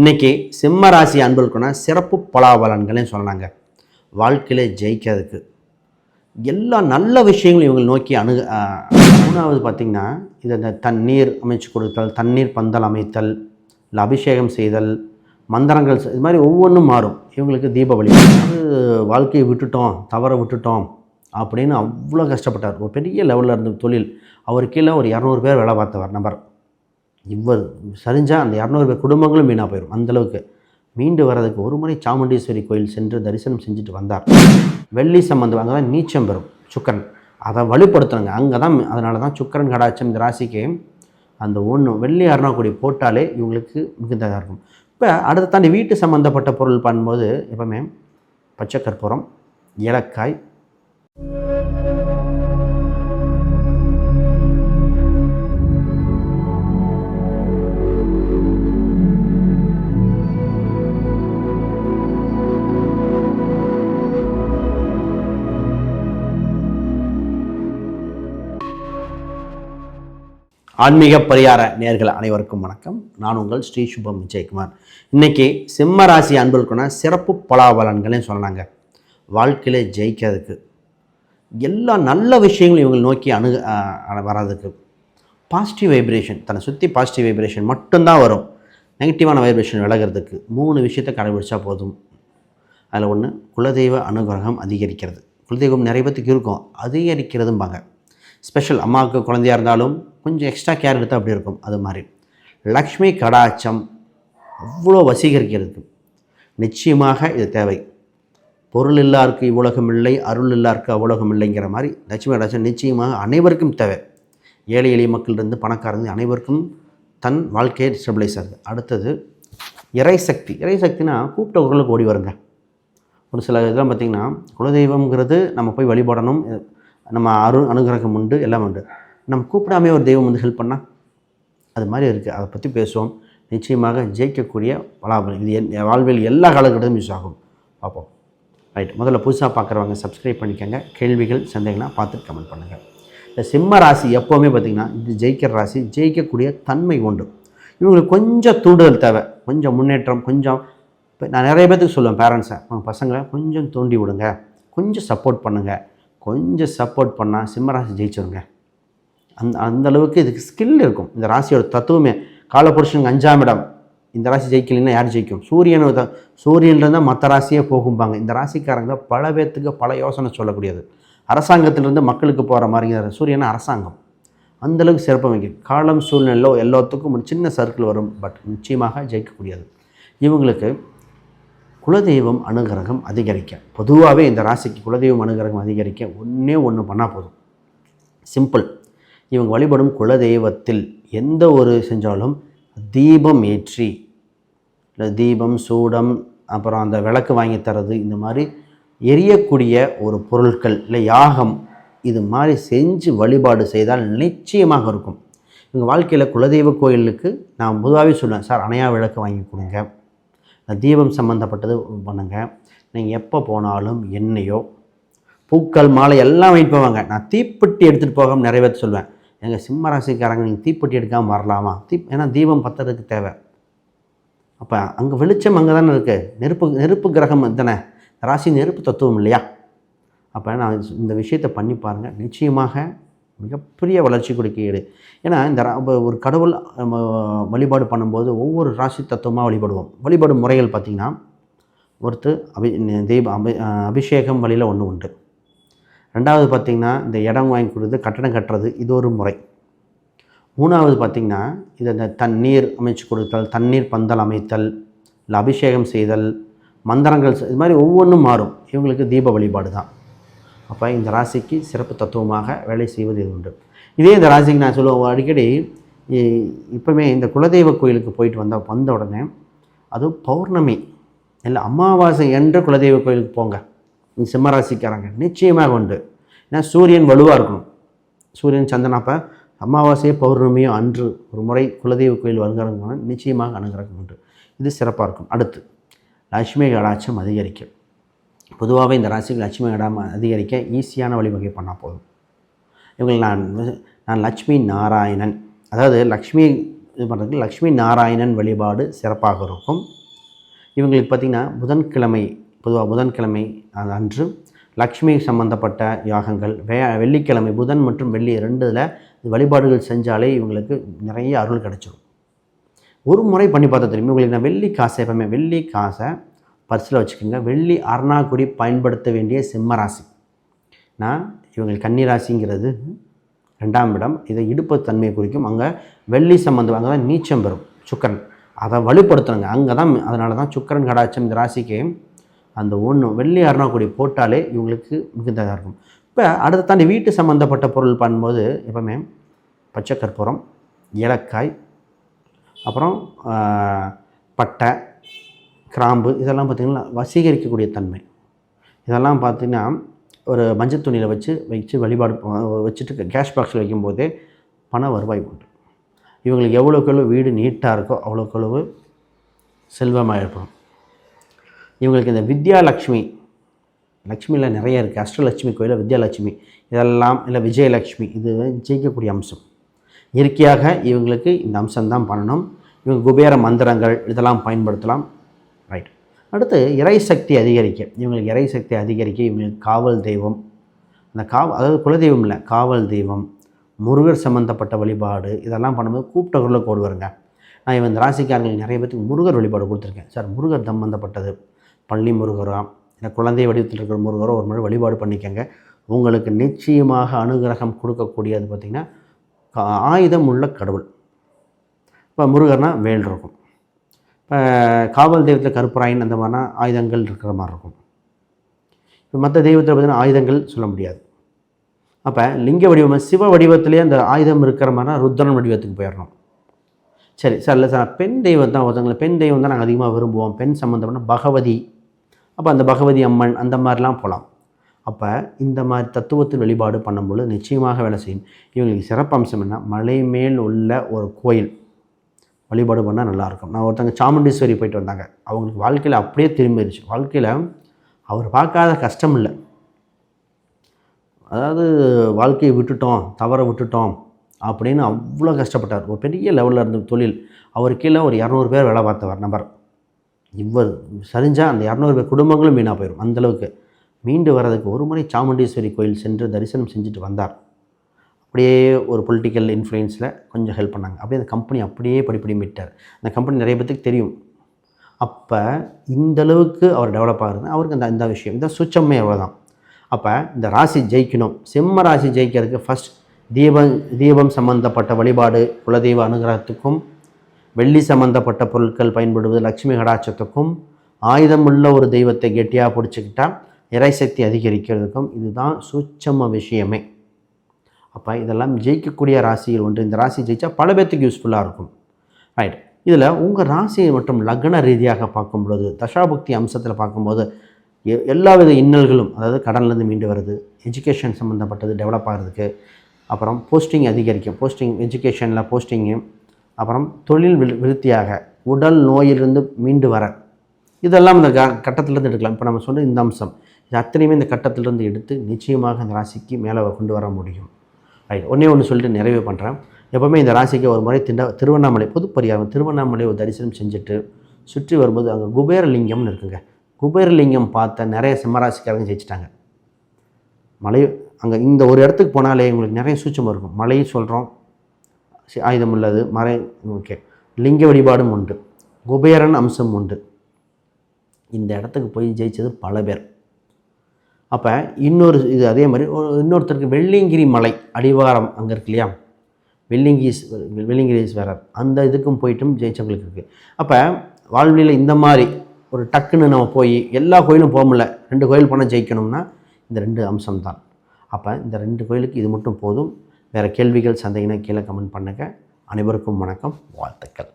இன்றைக்கி சிம்ம ராசி அன்பர்களுக்குன்னா சிறப்பு பலாபலன்களையும் சொன்னாங்க. வாழ்க்கையிலே ஜெயிக்கிறதுக்கு. எல்லா நல்ல விஷயங்களும் இவங்களை நோக்கி அணு மூணாவது பார்த்திங்கன்னா இது இந்த தண்ணீர் அமைச்சு கொடுத்தல் தண்ணீர் பந்தல் அமைத்தல் இல்லை அபிஷேகம் செய்தல் மந்திரங்கள் இது மாதிரி ஒவ்வொன்றும் மாறும். இவங்களுக்கு தீபாவளி வாழ்க்கையை விட்டுட்டோம் தவற விட்டுட்டோம் அப்படின்னு அவ்வளோ கஷ்டப்பட்டார். ஒரு பெரிய லெவலில் இருந்த தொழில். அவர் கீழே ஒரு இரநூறு பேர் வேலை பார்த்தவர் நபர். இவர் சரிஞ்சால் அந்த இரநூறு பேர் குடும்பங்களும் வீணாக போயிடும் அந்தளவுக்கு மீண்டு வர்றதுக்கு ஒரு முறை சாமுண்டீஸ்வரி கோயில் சென்று தரிசனம் செஞ்சுட்டு வந்தார். வெள்ளி சம்பந்தம் அங்கே தான் நீச்சம் பெறும் சுக்கரன். அதை வலுப்படுத்துறாங்க அங்கே தான் அதனால தான் சுக்கரன் கடாச்சம் இந்த ராசிக்கு அந்த ஒன்று வெள்ளி அருணாக்குடி போட்டாலே இவங்களுக்கு மிகுந்ததாக இருக்கும். இப்போ அடுத்த தாண்டி வீட்டு சம்மந்தப்பட்ட பொருள் பண்ணும்போது எப்பவுமே பச்சை கற்பூரம் ஏலக்காய் ஆன்மீக பரிகார நேர்கள் அனைவருக்கும் வணக்கம். நான் உங்கள் ஸ்ரீ சுபம் விஜயகுமார். இன்னைக்கு சிம்ம ராசி அன்பர்களுக்குன்னா சிறப்பு பலாபலன்களையும் சொன்னாங்க வாழ்க்கையில் ஜெயிக்கிறதுக்கு எல்லா நல்ல விஷயங்களும் இவங்களை நோக்கி அணு வர்றதுக்கு பாசிட்டிவ் வைப்ரேஷன் தன்னை சுற்றி பாசிட்டிவ் வைப்ரேஷன் மட்டும்தான் வரும். நெகட்டிவான வைப்ரேஷன் விலகிறதுக்கு மூணு விஷயத்தை கடைபிடிச்சா போதும். அதில் ஒன்று குலதெய்வ அனுகிரகம் அதிகரிக்கிறது. குலதெய்வம் நிறைய பேத்துக்கு இருக்கும். அதிகரிக்கிறதும்பாங்க. ஸ்பெஷல் அம்மாவுக்கு குழந்தையா இருந்தாலும் கொஞ்சம் எக்ஸ்ட்ரா கேர் எடுத்தால் அப்படி இருக்கும். அது மாதிரி. லக்ஷ்மி கடாச்சம் அவ்வளோ வசீகரிக்கிறது. நிச்சயமாக இது தேவை. பொருள் இல்லாருக்கு இவ்வுலகம் இல்லை அருள் இல்லாருக்கு அவ்வுலகம் இல்லைங்கிற மாதிரி லட்சுமி கடாச்சம் நிச்சயமாக அனைவருக்கும் தேவை. ஏழை எளிய மக்கள்லேருந்து பணக்காரங்க அனைவருக்கும் தன் வாழ்க்கையை ஸ்டெபிளைஸ் ஆகுது. அடுத்தது இறைசக்தி இறைசக்தினா கூப்பிட்ட குரலுக்கு ஓடி வருங்க. ஒரு சில இதெல்லாம் பார்த்திங்கன்னா குலதெய்வம்ங்கிறது நம்ம போய் வழிபடணும். நம்ம அரு அனுகிரகம் உண்டு எல்லாம் உண்டு. நம்ம கூப்பிடாமே ஒரு தெய்வம் வந்து ஹெல்ப் பண்ணால் அது மாதிரி இருக்குது அதை பற்றி பேசுவோம். நிச்சயமாக ஜெயிக்கக்கூடிய பலாபலம் இது என் வாழ்வில் எல்லா காலகட்டத்திலும் யூஸ் ஆகும். பார்ப்போம். ரைட் முதல்ல புதுசாக பார்க்குறவங்க சப்ஸ்கிரைப் பண்ணிக்கோங்க. கேள்விகள் சந்தேகம்னா பார்த்துட்டு கமெண்ட் பண்ணுங்கள் இந்த சிம்ம ராசி எப்போவுமே பார்த்திங்கன்னா இது ஜெயிக்கிற ராசி ஜெயிக்கக்கூடிய தன்மை உண்டு. இவங்களுக்கு கொஞ்சம் தூண்டுதல் தேவை. கொஞ்சம் முன்னேற்றம் கொஞ்சம் இப்போ நான் நிறைய பேத்துக்கு சொல்லுவேன் பேரண்ட்ஸை உங்கள் பசங்களை கொஞ்சம் தூண்டி விடுங்க. கொஞ்சம் சப்போர்ட் பண்ணுங்கள் கொஞ்சம் சப்போர்ட் பண்ணால் சிம்மராசி ஜெயிச்சிருங்க அந்த அந்த அளவுக்கு இதுக்கு ஸ்கில் இருக்கும். இந்த ராசியோட தத்துவமே காலபுருஷனுக்கு அஞ்சாம் இடம். இந்த ராசி ஜெயிக்கலைன்னா யார் ஜெயிக்கும்? சூரியன் த- சூரியன்லேருந்து மற்ற ராசியே போகும்பாங்க. இந்த ராசிக்காரங்க தான் பல பேர்த்துக்கு பல யோசனை சொல்லக்கூடியது. அரசாங்கத்திலிருந்து மக்களுக்கு போகிற மாதிரிங்கிற சூரியன் அரசாங்கம். அந்தளவுக்கு சிறப்பு வைக்கும் காலம் சூழ்நிலையோ எல்லாத்துக்கும் ஒரு சின்ன சர்க்கிள் வரும். பட் நிச்சயமாக ஜெயிக்கக்கூடியது. இவங்களுக்கு குலதெய்வம் அனுகிரகம் அதிகரிக்க. பொதுவாகவே இந்த ராசிக்கு குலதெய்வம் அனுகிரகம் அதிகரிக்க ஒன்றே ஒன்று பண்ணால் போதும். சிம்பிள் இவங்க வழிபடும் குலதெய்வத்தில் எந்த ஒரு செஞ்சாலும் தீபம் ஏற்றி இல்லை தீபம் சூடம் அப்புறம் அந்த விளக்கு வாங்கி தரது இந்த மாதிரி எரியக்கூடிய ஒரு பொருட்கள் இல்லை யாகம் இது மாதிரி செஞ்சு வழிபாடு செய்தால் நிச்சயமாக இருக்கும். இவங்க வாழ்க்கையில் குலதெய்வ கோயிலுக்கு நான் பொதுவாகவே சொல்லுவேன் சார் அணையா விளக்கு வாங்கி கொடுங்க. தீபம் சம்மந்தப்பட்டது பண்ணுங்க. நீங்கள் எப்போ போனாலும் எண்ணெயோ பூக்கள் மாலை எல்லாம் வாங்கிட்டு போவாங்க. நான் தீப்பெட்டி எடுத்துகிட்டு போகாமல் நிறைய பேர் சொல்லுவேன் எங்கள் சிம்ம ராசிக்காரங்க நீங்கள் தீப்பெட்டி எடுக்காமல் வரலாமா? தீ ஏன்னா தீபம் பத்துறதுக்கு தேவை. அப்போ அங்கே வெளிச்சம் அங்கே தானே இருக்குது நெருப்பு நெருப்பு கிரகம் தானே? ராசி நெருப்பு தத்துவம் இல்லையா? அப்போ நான் இந்த விஷயத்தை பண்ணி பாருங்கள் நிச்சயமாக மிகப்பெரிய வளர்ச்சி கொடுக்கிறது ஏன்னா இந்த ரா- ஒரு கடவுள் வழிபாடு பண்ணும்போது ஒவ்வொரு ராசி தத்துவமாக வழிபடுவோம். வழிபடும் முறைகள் பார்த்திங்கன்னா ஒருத்தர் அபி தெய்வ அபி அபிஷேகம் வழியில் ஒன்று உண்டு. ரெண்டாவது பார்த்திங்கன்னா இந்த இடம் வாங்கி கொடுத்து கட்டணம் கட்டுறது இது ஒரு முறை. மூணாவது பார்த்திங்கன்னா இது இந்த தண்ணீர் அமைச்சு கொடுத்தல் தண்ணீர் பந்தல் அமைத்தல் இல்லை அபிஷேகம் செய்தல் மந்திரங்கள் இது மாதிரி ஒவ்வொன்றும் மாறும். இவங்களுக்கு தீப வழிபாடு தான் அப்போ இந்த ராசிக்கு சிறப்பு தத்துவமாக வேலை செய்வது இது உண்டு. இதே இந்த ராசிக்கு நான் சொல்லுவேன் அடிக்கடி இ- இப்போமே இந்த குலதெய்வ கோயிலுக்கு போயிட்டு வந்தால் வந்த உடனே அதுவும் பௌர்ணமி. இல்லை அமாவாசை என்ற குலதெய்வ கோயிலுக்கு போங்க. இந்த சிம்மராசிக்காரங்க நிச்சயமாக உண்டு. ஏன்னா சூரியன் வலுவாக இருக்கணும். சூரியன் சந்தனப்போ அப்போ பௌர்ணமியோ அன்று ஒரு முறை குலதெய்வ கோயில் வருகிறவங்க நிச்சயமாக அனுகிரகம் உண்டு. இது சிறப்பாக இருக்கும். அடுத்து லட்சுமி கடாட்சம் அதிகரிக்கும். பொதுவாகவே இந்த ராசிக்கு லட்சுமி கடாம அதிகரிக்க ஈஸியான வழிவகை பண்ணால் போதும். இவங்க நான் நான் லட்சுமி நாராயணன். அதாவது லக்ஷ்மி இது பண்ணுறதுக்கு லக்ஷ்மி நாராயணன் வழிபாடு சிறப்பாக இருக்கும். இவங்களுக்கு பார்த்திங்கன்னா புதன்கிழமை பொதுவாக புதன்கிழமை அது அன்று லக்ஷ்மி சம்பந்தப்பட்ட யாகங்கள் வே வெள்ளிக்கிழமை புதன் மற்றும் வெள்ளி ரெண்டில் வழிபாடுகள் செஞ்சாலே இவங்களுக்கு நிறைய அருள் கிடச்சிடும் ஒரு முறை பண்ணி பார்த்தா தெரியும்? உங்களுக்கு நான் வெள்ளி காசை எப்பவுமே வெள்ளி காசை பரிசில் வச்சுக்கோங்க. வெள்ளி அருணாக்குடி பயன்படுத்த வேண்டிய சிம்ம ராசி. நான் இவங்களுக்கு கன்னிராசிங்கிறது ரெண்டாம் இடம். இதை இடுப்பு தன்மையை குறிக்கும். அங்கே வெள்ளி சம்மந்தம் அங்கே தான் நீச்சம் பெறும் சுக்கரன். அதை வலுப்படுத்துறாங்க. அங்கே தான் அதனால தான் சுக்கரன் கடாச்சம் இந்த ராசிக்கு அந்த ஒன்று வெள்ளி அருணாக்குடி போட்டாலே இவங்களுக்கு மிகுந்ததாக இருக்கும். இப்போ அடுத்த தாண்டி வீட்டு சம்மந்தப்பட்ட பொருள் பண்ணும்போது எப்பவுமே பச்சை கற்பூரம் ஏலக்காய் அப்புறம் பட்டை கிராம்பு இதெல்லாம் பார்த்திங்கன்னா வசீகரிக்கக்கூடிய தன்மை. இதெல்லாம் பார்த்திங்கன்னா ஒரு மஞ்சள் துணியில் வச்சு வச்சு வழிபாடு வச்சுட்டு கேஷ் பாக்ஸில் வைக்கும்போதே பண வருவாய் உண்டு. இவங்களுக்கு எவ்வளோக்கு எவ்வளோ வீடு நீட்டாக இருக்கோ அவ்வளோக்கு எவ்வளவு செல்வமாக இருப்போம் இவங்களுக்கு இந்த வித்யாலக்ஷ்மி லக்ஷ்மியில் நிறைய இருக்குது அஷ்டலட்சுமி கோயிலில் வித்யாலட்சுமி இதெல்லாம் இல்லை விஜயலட்சுமி இது ஜெயிக்கக்கூடிய அம்சம். இயற்கையாக இவங்களுக்கு இந்த அம்சம்தான் பண்ணணும். இவங்க குபேர மந்திரங்கள் இதெல்லாம் பயன்படுத்தலாம். அடுத்து இறை சக்தி அதிகரிக்க. இவங்களுக்கு இறை சக்தி அதிகரிக்க இவங்களுக்கு காவல் தெய்வம். அந்த காவ அதாவது குலதெய்வம் இல்லை காவல் தெய்வம் முருகர் சம்மந்தப்பட்ட வழிபாடு இதெல்லாம் பண்ணும்போது கூப்பிட்டவர்களை குரலில் கோடு வருங்க. நான் இவன் இந்த ராசிக்காரங்களுக்கு நிறைய பேருக்கு முருகர் வழிபாடு கொடுத்துருக்கேன். சார் முருகர் சம்மந்தப்பட்டது பள்ளி முருகரா இல்லை குழந்தை வடிவத்தில் இருக்கிற முருகரோ ஒரு முறை வழிபாடு பண்ணிக்கங்க. உங்களுக்கு நிச்சயமாக அனுகிரகம் கொடுக்கக்கூடியது பார்த்திங்கன்னா ஆயுதம் உள்ள கடவுள். இப்போ முருகர்னா வேல் இருக்கும். காவல் தெய்வத்தில் கருப்பராயன் அந்த மாதிரினா ஆயுதங்கள் இருக்கிற மாதிரி இருக்கும். இப்போ மற்ற தெய்வத்தில் பார்த்திங்கன்னா ஆயுதங்கள் சொல்ல முடியாது. அப்போ லிங்க வடிவம் சிவ வடிவத்திலே அந்த ஆயுதம் இருக்கிற மாதிரினா ருத்ரன் வடிவத்துக்கு போயிடணும் சரி சார் இல்லை சார் பெண் தெய்வம் தான் ஒருத்தவங்களை பெண் தெய்வம் தான் நாங்கள் அதிகமாக விரும்புவோம். பெண் சம்மந்தம்னா பகவதி அப்போ அந்த பகவதி அம்மன் அந்த மாதிரிலாம் போகலாம் அப்போ இந்த மாதிரி தத்துவத்தில் வழிபாடு பண்ணும்பொழுது நிச்சயமாக வேலை செய்யும். இவங்களுக்கு சிறப்பம்சம் என்ன? மலை மேல் உள்ள ஒரு கோயில். வழிபாடு பண்ணால் நல்லாயிருக்கும். நான் ஒருத்தங்க சாமுண்டீஸ்வரி போயிட்டு வந்தாங்க. அவங்களுக்கு வாழ்க்கையில் அப்படியே திரும்பிடுச்சு வாழ்க்கையில் அவர் பார்க்காத கஷ்டம் இல்லை. அதாவது வாழ்க்கையை விட்டுட்டோம் தவற விட்டுட்டோம் அப்படின்னு அவ்வளோ கஷ்டப்பட்டார். ஒரு பெரிய லெவலில் இருந்த தொழில். அவர் கீழே ஒரு இரநூறு பேர் வேலை பார்த்தவர் நபர். இவர் சரிஞ்சால் அந்த இரநூறு பேர் குடும்பங்களும் வீணாக போயிடும் அந்தளவுக்கு மீண்டு வர்றதுக்கு ஒரு முறை சாமுண்டீஸ்வரி கோயில் சென்று தரிசனம் செஞ்சுட்டு வந்தார். அப்படியே ஒரு பொலிட்டிக்கல் இன்ஃப்ளூயன்ஸில் கொஞ்சம் ஹெல்ப் பண்ணாங்க. அப்படியே அந்த கம்பெனி அப்படியே படிப்படி விட்டார் அந்த கம்பெனி நிறைய பேத்துக்கு தெரியும். அப்போ இந்த அளவுக்கு அவர் டெவலப் ஆகிறது அவருக்கு அந்த இந்த விஷயம் இந்த சுச்சம்மை அவ்வளோதான் அப்போ இந்த ராசி ஜெயிக்கணும். சிம்ம ராசி ஜெயிக்கிறதுக்கு ஃபஸ்ட் தீபம் தீபம் சம்பந்தப்பட்ட வழிபாடு குலதெய்வ அனுகிரகத்துக்கும் வெள்ளி சம்பந்தப்பட்ட பொருட்கள் பயன்படுவது லக்ஷ்மி கடாட்சத்துக்கும் ஆயுதமுள்ள ஒரு தெய்வத்தை கெட்டியாக பிடிச்சிக்கிட்டா இறைசக்தி அதிகரிக்கிறதுக்கும் இதுதான் சூட்சம விஷயமே. அப்போ இதெல்லாம் ஜெயிக்கக்கூடிய ராசிகள் ஒன்று இந்த ராசி ஜெயித்தா பல பேர்த்துக்கு யூஸ்ஃபுல்லாக இருக்கும். ரைட் இதில் உங்கள் ராசியை மற்றும் லக்ன ரீதியாக பார்க்கும்பொழுது தசாபக்தி அம்சத்தில் பார்க்கும்போது எ- எல்லா வித இன்னல்களும் அதாவது கடன்லேருந்து மீண்டு வருது எஜுகேஷன் சம்மந்தப்பட்டது டெவலப் ஆகிறதுக்கு அப்புறம் போஸ்டிங் அதிகரிக்கும். போஸ்டிங் எஜுகேஷனில் போஸ்டிங்கு அப்புறம் தொழில் விருத்தியாக உடல் நோயிலிருந்து மீண்டு வர. இதெல்லாம் இந்த க கட்டத்திலேருந்து எடுக்கலாம். இப்போ நம்ம சொன்ன இந்த அம்சம் இது அத்தனையுமே இந்த கட்டத்திலேருந்து எடுத்து நிச்சயமாக இந்த ராசிக்கு மேலே கொண்டு வர முடியும். ரைட் ஒன்றே ஒன்று சொல்லிட்டு நிறைவு பண்ணுறேன் எப்போவுமே இந்த ராசிக்கு ஒரு முறை திண்ட திருவண்ணாமலை பொது திருவண்ணாமலை ஒரு தரிசனம் செஞ்சுட்டு சுற்றி வரும்போது அங்கே குபேரலிங்கம்னு இருக்குங்க. குபேரலிங்கம் பார்த்த நிறைய சிம்மராசிக்காரங்க ஜெயிச்சிட்டாங்க. மலை அங்கே இந்த ஒரு இடத்துக்கு போனாலே உங்களுக்கு நிறைய சூட்சம் இருக்கும். மலையும் சொல்கிறோம் ஆயுதம் உள்ளது மறை ஓகே. லிங்க வழிபாடும் உண்டு. குபேரன் அம்சம் உண்டு. இந்த இடத்துக்கு போய் ஜெயிச்சது பல பேர். அப்போ இன்னொரு இது அதே மாதிரி ஒரு இன்னொருத்தருக்கு வெள்ளியங்கிரி மலை அடிவாரம் அங்கே இருக்கு இல்லையா? வெள்ளிங்கிஸ் வெள்ளிங்கிரீஸ்வரர் அந்த இதுக்கும் போயிட்டும் ஜெயிச்சவங்களுக்கு இருக்குது அப்போ வாழ்வியில் இந்த மாதிரி ஒரு டக்குன்னு நம்ம போய் எல்லா கோயிலும் போக முடியல. ரெண்டு கோயில் போனால் ஜெயிக்கணும்னா இந்த ரெண்டு அம்சம் தான் அப்போ இந்த ரெண்டு கோயிலுக்கு இது மட்டும் போதும். வேறு கேள்விகள் சந்தேகம்னா கீழே கமெண்ட் பண்ணுங்கள் அனைவருக்கும் வணக்கம். வாழ்த்துக்கள்.